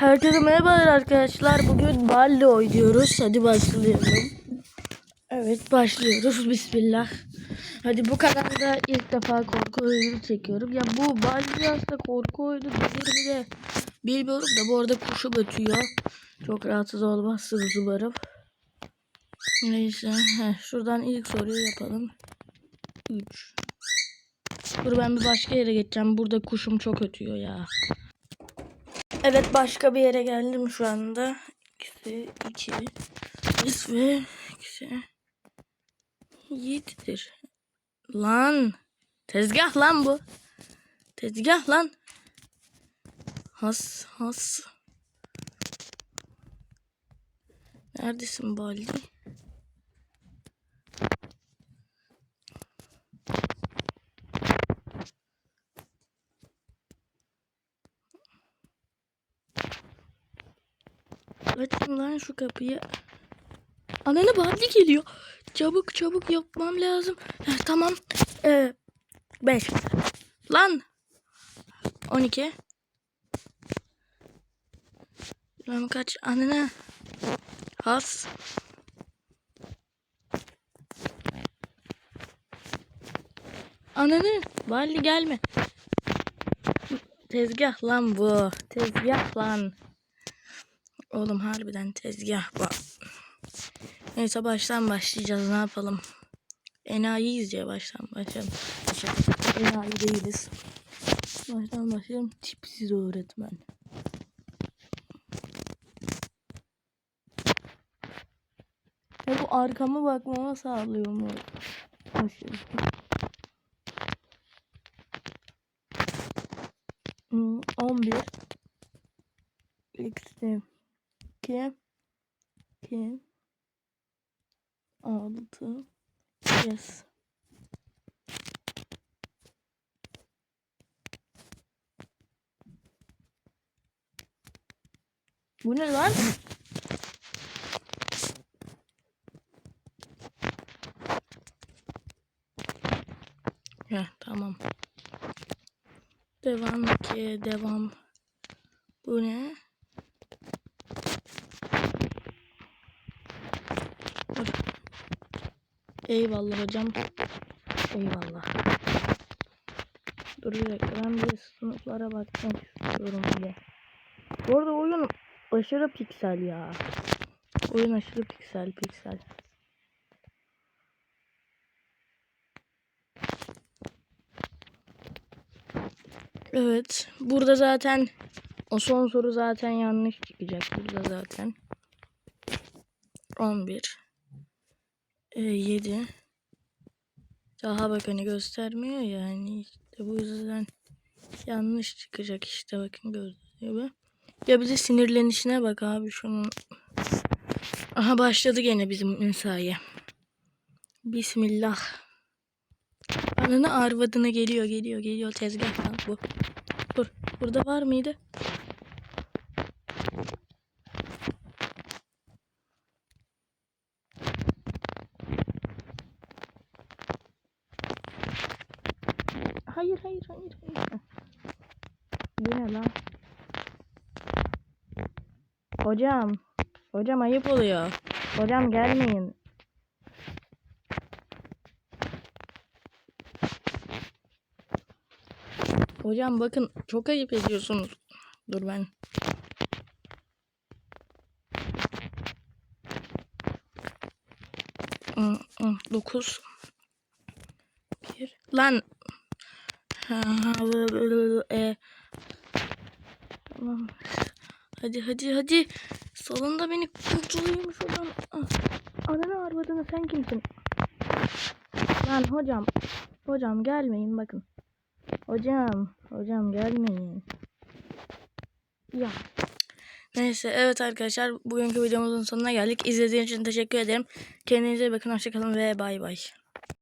Herkese merhabalar arkadaşlar. Bugün Baldi oynuyoruz. Hadi başlayalım. Evet başlıyoruz. Bismillah. Hadi bu kanalda ilk defa korku oyunu çekiyorum. Ya bu Baldi aslında korku oyunu bilir mi de bilmiyorum da bu arada kuşum ötüyor. Çok rahatsız olmazsınız umarım. Neyse. Heh, şuradan ilk soruyu yapalım. 3. Dur ben bir başka yere geçeceğim. Burada kuşum çok ötüyor ya. Evet başka bir yere geldim şu anda. İkisi iki. Ve ikisi yedidir. Lan. Tezgah lan bu. Tezgah lan. Has has. Neredesin Baldi? Açın lan şu kapıyı. Ananı Baldi geliyor. Çabuk çabuk yapmam lazım. Heh, tamam. Ee, 5. Lan. 12. Lan kaç anne. Has. Ananı. Baldi gelme. Tezgah lan bu. Tezgah lan. Oğlum harbiden tezgah bu. Neyse baştan başlayacağız ne yapalım. Enayiyiz ya baştan başlayalım. Enayi değiliz. Baştan başlayalım. Tipsiz öğretmen. Ya bu arkama bakmama sağlıyor mu? Başlayalım. Hmm, 11 Eksi 2 2 6 Yes. Bu ne lan? Ya tamam. Devam ki devam. Bu ne? Dur. Eyvallah hocam. Eyvallah. Dur bir dakika ben bir sınıflara bakmak istiyorum diye. Bu arada oyun aşırı piksel ya. Oyun aşırı piksel piksel. Evet. Burada zaten o son soru zaten yanlış çıkacak burada zaten. 11 e, 7 Daha bak hani göstermiyor yani işte bu yüzden yanlış çıkacak işte bakın gördüğünüz gibi. Ya bir de sinirlenişine bak abi şunun. Aha başladı gene bizim mesai. Bismillah. Ananı arvadına geliyor geliyor geliyor tezgahtan bu. Dur burada var mıydı? Hayır hayır hayır hayır. Bu ne lan? Hocam. Hocam ayıp oluyor. Hocam gelmeyin. Hocam bakın çok ayıp ediyorsunuz. Dur ben. Dokuz. Bir. Lan. E. Tamam. Hadi hadi hadi. Salonda beni kurtuluyormuş hocam. Ah. Ananı arvadını sen kimsin? Lan hocam. Hocam gelmeyin bakın. Hocam. Hocam gelmeyin. Ya. Neyse evet arkadaşlar bugünkü videomuzun sonuna geldik. İzlediğiniz için teşekkür ederim. Kendinize bakın. Hoşçakalın ve bay bay.